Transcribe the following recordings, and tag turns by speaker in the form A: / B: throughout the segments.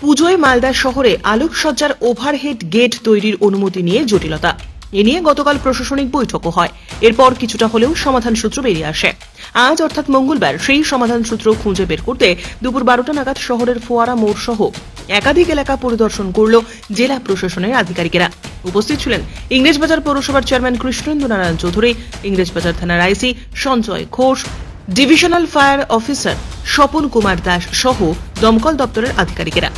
A: পুজোয় মালদা শহরে আলোকসজ্জার overhead gate তৈরির অনুমতি নিয়ে জটিলতা। এ নিয়ে গতকাল প্রশাসনিক বৈঠকও হয়। এরপর কিছুটা হলেও সমাধান সূত্র বেরিয়ে আসে। আজ অর্থাৎ মঙ্গলবার সেই সমাধান সূত্র খুঁজে বের করতে দুপুর বারোটা নাগাদ শহরের ফোয়ারা মোড় সহ একাধিক এলাকা পরিদর্শন করল জেলা প্রশাসনের আধিকারিকেরা। উপস্থিত ছিলেন ইংরেজবাজার পৌরসভার চেয়ারম্যান কৃষ্ণেন্দু নারায়ণ চৌধুরী, ইংরেজবাজার থানার IC Sanjay Ghosh divisional fire officer Swapan Kumar Das সহ দমকল দপ্তরের আধিকারিকেরা।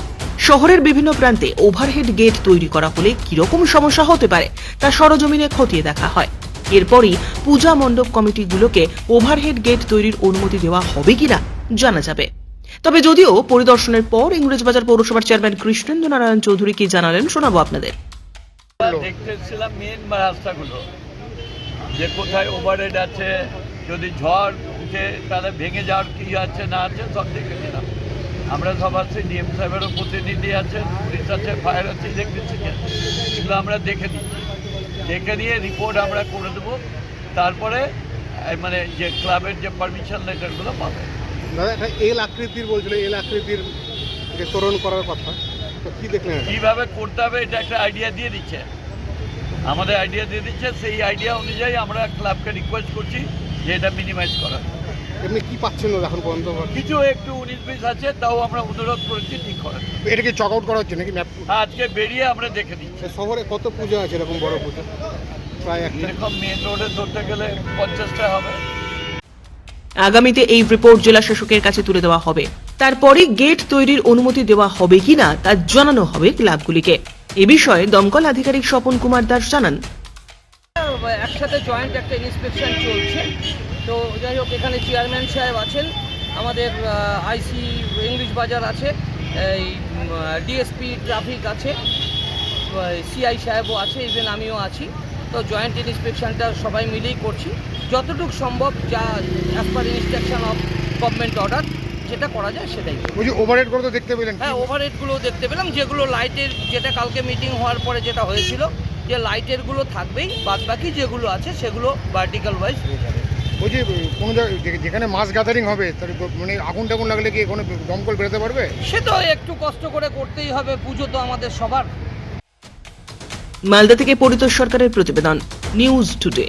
A: শহরের বিভিন্ন প্রান্তে ওভারহেড গেট তৈরি করা হলে কীরকম সমস্যা হতে পারে তা সরজমিনে খতিয়ে দেখা হয়। এরপরই পূজা মণ্ডপ কমিটিগুলোকে ওভারহেড গেট তৈরির অনুমতি দেওয়া হবে কিনা জানা যাবে। তবে যদিও পরিদর্শনের পর ইংরেজবাজার পৌরসভার চেয়ারম্যান কৃষ্ণেন্দু নারায়ণ চৌধুরী কি জানালেন শোনাবো আপনাদের।
B: দেখতে এসেছিলাম মেন রাস্তাগুলো, যে কোথায় ওভারহেড আছে, যদি ঝড় উঠে তাহলে ভেঙে যাওয়ার কি আছে না আছে সব দেখেছিলাম আমরা সব আছি ডিএম সাহেবেরও প্রতিনিধি আছেন পুলিশ আছে ফায়ার আছে ইলেকট্রিসিটি আছে এগুলো আমরা দেখে দিচ্ছি দেখে নিয়ে রিপোর্ট আমরা করে দেবো। তারপরে মানে যে ক্লাবের যে পারমিশন লেটারগুলো পাবে।
C: দাদা একটা এল আকৃতির বলছিল এল আকৃতির করার কথা। তো কি দেখলেন
B: কীভাবে করতে হবে এটা একটা আইডিয়া দিয়ে দিচ্ছে। আমাদের আইডিয়া দিয়ে দিচ্ছে সেই আইডিয়া অনুযায়ী আমরা ক্লাবকে রিকোয়েস্ট করছি যে এটা মিনিমাইজ করা
C: এমনি কি পাচ্ছেন না এখন পর্যন্ত?
B: কিছু একটু উনিশ বিশ আছে তাও আমরা অনুরোধ করেছি ঠিক করার।
C: এটাকে চক আউট করা হচ্ছে নাকি ম্যাপ
B: আজকে বেরিয়ে আমরা দেখে দিচ্ছি।
C: শহরে কত পুজো আছে এরকম বড় পুজো? প্রায়
B: এরকম মেন রোডে ধরতে গেলে পঞ্চাশটা হবে।
A: আগামীতে এই রিপোর্ট জেলা শাসকের কাছে তুলে দেওয়া হবে। তারপরে গেট তৈরির অনুমতি দেওয়া হবে কিনা তা জানানো হবে ক্লাবগুলিকে। এ বিষয়ে দমকল আধিকারিক স্বপন কুমার দাস জানান।
D: একসাথে জয়েন্ট একটা ইন্সপেকশন চলছে। তো যাই হোক এখানে চেয়ারম্যান সাহেব আছেন আমাদের আইসি ইংলিশ বাজার আছে এই ডিএসপি ট্রাফিক আছে সিআই সাহেবও আছে ইভেন আমিও আছি। তো জয়েন্ট ইন্সপেকশনটা সবাই মিলেই করছি। যতটুকু সম্ভব যা as per instruction of government order যেটা করা যায় সেটাই করব।
C: ওই যে ওভারহেড করে তো দেখতে পেলেন।
D: হ্যাঁ ওভারহেডগুলো দেখতে পেলাম যেগুলো লাইটের যেটা কালকে মিটিং হওয়ার পরে যেটা হয়েছিল যে লাইটেরগুলো থাকবেই বাদ বাকি যেগুলো আছে সেগুলো ভার্টিক্যাল ওয়াইজ হয়ে যাবে।
C: ওই যে কোনো জায়গায় যেখানে মাস গ্যাদারিং হবে তার মানে আগুন টাগুন লাগলে কি কোনো দমকল বেরোতে পারবে?
D: সে তো একটু কষ্ট করে করতেই হবে পুজো তো আমাদের সবার।
A: মালদা থেকে পরিতোষ সরকারের প্রতিবেদন নিউজ টুডে